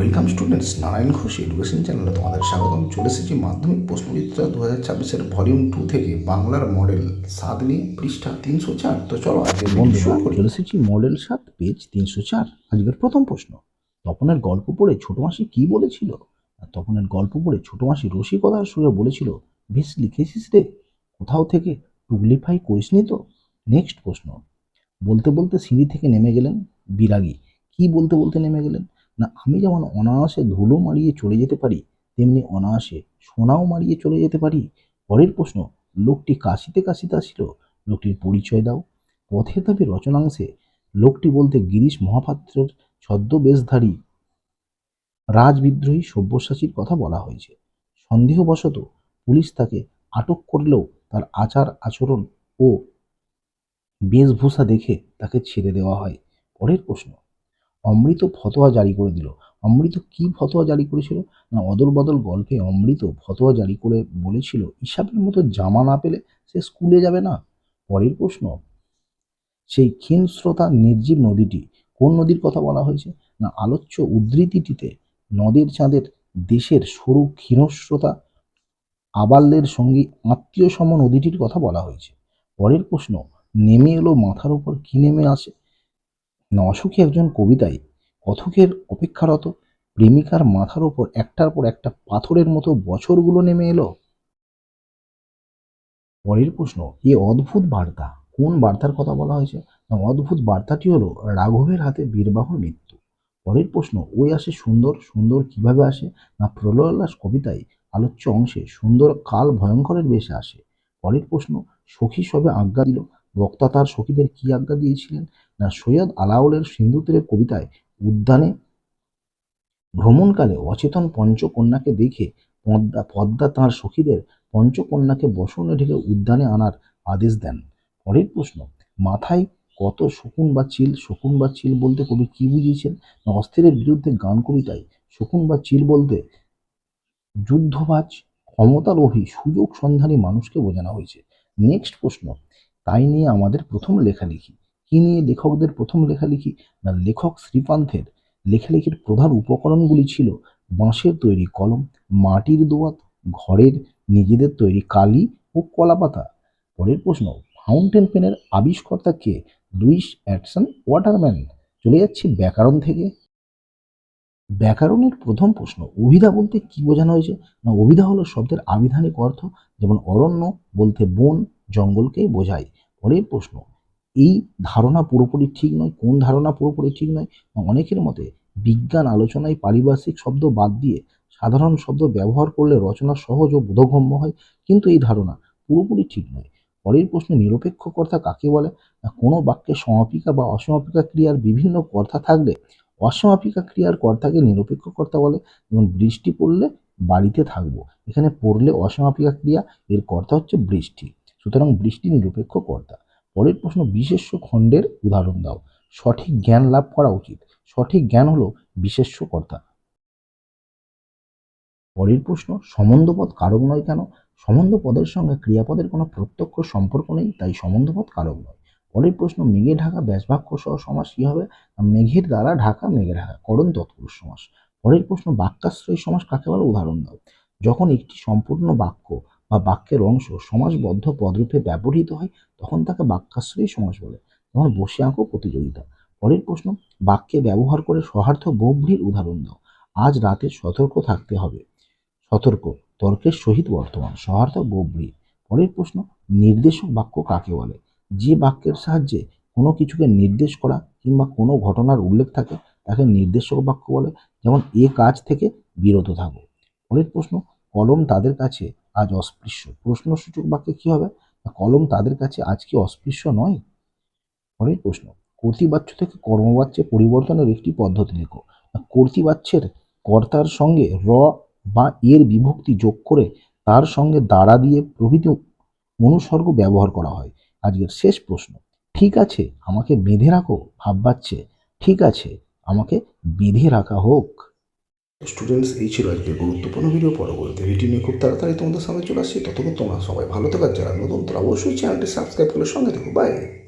Welcome students Narayan Ghosh education চ্যানেলে তোমাদের স্বাগতম। চলে এসেছি মাধ্যমিক প্রশ্নবিদ্যা দু হাজার ছাব্বিশের ভলিউম টু থেকে বাংলার মডেল সাত নিয়ে পৃষ্ঠা তিনশো চার। তো চলো আজকে শুরু করি। চলে এসেছি মডেল সাত পেজ তিনশো চার। আজকের প্রথম প্রশ্ন তপনের গল্প পড়ে ছোট মাসি কী বলেছিল? আর তপনের গল্প পড়ে ছোট মাসি রসিকতার সুরে বলেছিল বেশ লিখেছিস রে কোথাও থেকে টুগলিফাই করিসনি তো? নেক্সট প্রশ্ন বলতে বলতে সিঁড়ি থেকে নেমে গেলেন বিরাগী। কি বলতে বলতে নেমে গেলেন? না, আমি যেমন অনায়াসে ধুলো মারিয়ে চলে যেতে পারি, তেমনি অনায়াসে সোনাও মারিয়ে চলে যেতে পারি। পরের প্রশ্ন, লোকটি কাশিতে কাশিতে আসছিল লোকটির পরিচয় দাও। পথের দাবি রচনাংশে, লোকটি বলতে গিরিশ মহাপাত্রের ছদ্মবেশধারী। রাজবিদ্রোহী সব্যসাচীর কথা বলা হয়েছে। সন্দেহবশত পুলিশ তাকে আটক করলেও তার আচার আচরণ ও বেশভূষা দেখে তাকে ছেড়ে দেওয়া হয়। পরের প্রশ্ন অমৃত ফতোয়া জারি করে দিল। অমৃত কি ফতোয়া জারি করেছিল? না অদল বদল গল্পে অমৃত ফতোয়া জারি করে বলেছিল, ইসাবের মতো জামা না পেলে সে স্কুলে যাবে না? পরের প্রশ্ন, সেই ক্ষীণ স্রোতা নির্জীব নদীটি কোন নদীর কথা বলা হয়েছে? না, আলোচ্য উদ্ধৃতিটিতে নদীর চাঁদের দেশের সরু ক্ষীণস্রোতা আবাল্যের সঙ্গে আত্মীয় সম নদীটির কথা বলা হয়েছে। পরের প্রশ্ন, নেমে এলো মাথার উপর কি নেমে আসে? না অসুখী একজন কবিতায় কথকের অপেক্ষারত প্রেমিকার মাথার উপর একটার পর একটা পাথরের মতো বছরগুলো নেমে এলো। পরের প্রশ্ন, এ অদ্ভুত বার্তা, কোন বার্তার কথা বলা হয়েছে? না, অদ্ভুত বার্তাটি হলো রাঘবের হাতে বীরবাহুর মৃত্যু। পরের প্রশ্ন, ওই আসে সুন্দর সুন্দর কীভাবে আসে? না প্রলয়োল্লাস কবিতায় আলোচ্য অংশে সুন্দর কাল ভয়ঙ্করের বেশে আসে? পরের প্রশ্ন, সখী সবে আজ্ঞা দিল বক্তা তার সখীদের কি আজ্ঞা দিয়েছিলেন? না সৈয়দ আলাউলের সিন্ধুতীরের কবিতায় উদ্যানে ভ্রমণকালে অচেতন পঞ্চকন্যাকে দেখে পদ্মা পদ্মা তাঁর সখীদের পঞ্চকন্যাকে বসনে ঢেকে উদ্যানে আনার আদেশ দেন। পরের প্রশ্ন, মাথায় কত শকুন বা চিল? শকুন বা চিল বলতে কবি কি বুঝিয়েছেন? না অস্থিরের বিরুদ্ধে গান কবিতায় শকুন বা চিল বলতে যুদ্ধবাজ ক্ষমতালোভী সুযোগ সন্ধানী মানুষকে বোঝানো হয়েছে? নেক্সট প্রশ্ন তাই নিয়ে আমাদের প্রথম লেখালেখি। কি নিয়ে লেখকদের প্রথম লেখালেখি? না, লেখক শ্রীপান্থের লেখালেখির প্রধান উপকরণগুলি ছিল বাঁশের তৈরি কলম, মাটির দোয়াত, ঘরের নিজেদের তৈরি কালি ও কলাপাতা। পরের প্রশ্ন, ফাউন্টেন পেনের আবিষ্কর্তা কে? Luis অ্যাটসন waterman. চলে যাচ্ছি ব্যাকরণ থেকে। ব্যাকরণের প্রথম প্রশ্ন, অভিধা বলতে কি বোঝানো হয়েছে? না, অভিধা হলো শব্দের আবিধানিক অর্থ, যেমন অরণ্য বলতে বন, জঙ্গলকেই বোঝায়। পরের প্রশ্ন, এই ধারণা পুরোপুরি ঠিক নয়, কোন ধারণা পুরোপুরি ঠিক নয়? অনেকের মতে বিজ্ঞান আলোচনায় পারিভাষিক শব্দ বাদ দিয়ে সাধারণ শব্দ ব্যবহার করলে রচনা সহজ ও বোধগম্য হয়, কিন্তু এই ধারণা পুরোপুরি ঠিক নয়। পরের প্রশ্নে, নিরপেক্ষ কর্তা কাকে বলে? না, কোনো বাক্যে সমাপিকা বা অসমাপিকা ক্রিয়ার বিভিন্ন কর্তা থাকলে অসমাপিকা ক্রিয়ার কর্তাকে নিরপেক্ষ কর্তা বলে যেমন বৃষ্টি পড়লে বাড়িতে থাকব। এখানে পড়লে অসমাপিকা ক্রিয়া, এর কর্তা হচ্ছে বৃষ্টি। সুতরাং বৃষ্টি নিরপেক্ষ কর্তা। পরের প্রশ্ন, বিশেষ্য খণ্ডের উদাহরণ দাও। সঠিক জ্ঞান লাভ করা উচিত। সঠিক জ্ঞান হলো বিশেষ্য কর্তা। পরের প্রশ্ন, সম্বন্ধপদ কারক নয় কেন? সম্বন্ধ পদের সঙ্গে ক্রিয়াপদের কোনো প্রত্যক্ষ সম্পর্ক নেই, তাই সম্বন্ধপদ কারক নয়। পরের প্রশ্ন, মেঘে ঢাকা ব্যাসবাক্য সহ সমাস কি হবে? মেঘের দ্বারা ঢাকা, মেঘে ঢাকা। করণ তৎপুরুষ সমাস। পরের প্রশ্ন, বাক্যাশ্রয়ী সমাস কাকে বলে? উদাহরণ দাও। যখন একটি সম্পূর্ণ বাক্য বা বাক্যের অংশ সমাসবদ্ধ পদরূপে ব্যবহৃত হয়, তখন তাকে বাক্যাশ্রয়ী সমাস বলে। যেমন বসে আঁকো প্রতিযোগিতা। পরের প্রশ্ন, বাক্যে ব্যবহার করে সহার্থ বহুব্রীর উদাহরণ দাও। আজ রাতে সতর্ক থাকতে হবে। সতর্ক, তর্কের সহিত বর্তমান, সহার্থ বহুব্রী পরের প্রশ্ন, নির্দেশক বাক্য কাকে বলে? যে বাক্যের সাহায্যে কোনো কিছুকে নির্দেশ করা কিংবা কোনো ঘটনার উল্লেখ থাকে, তাকে নির্দেশক বাক্য বলে। যেমন, এ কাজ থেকে বিরত থাকো। পরের প্রশ্ন, কলম তাদের কাছে আজ অস্পৃশ্য। প্রশ্নসূচক বাক্যে কী হবে? কলম তাদের কাছে আজ কি অস্পৃশ্য নয়? পরের প্রশ্ন, কর্তৃবাচ্য থেকে কর্মবাচ্যে পরিবর্তনের একটি পদ্ধতি লেখো। কর্তৃবাচ্যের কর্তার সঙ্গে র বা এর বিভক্তি যোগ করে তার সঙ্গে দাঁড়া দিয়ে প্রভৃতি অনুসর্গ ব্যবহার করা হয়। আজকের শেষ প্রশ্ন। ঠিক আছে, আমাকে বেঁধে রাখো, ভাববাচ্ছে। ঠিক আছে, আমাকে বেঁধে রাখা হোক। স্টুডেন্টস এই ছিল আজকের গুরুত্বপূর্ণ ভিডিও পরবর্তী ভিডিও নিয়ে খুব তাড়াতাড়ি তোমাদের সামনে চলে আসছি। ততক্ষণ তোমরা সবাই ভালো থাকার যারা নতুন, তারা অবশ্যই চ্যানেলটি সাবস্ক্রাইব করে সঙ্গে থাকো। বাই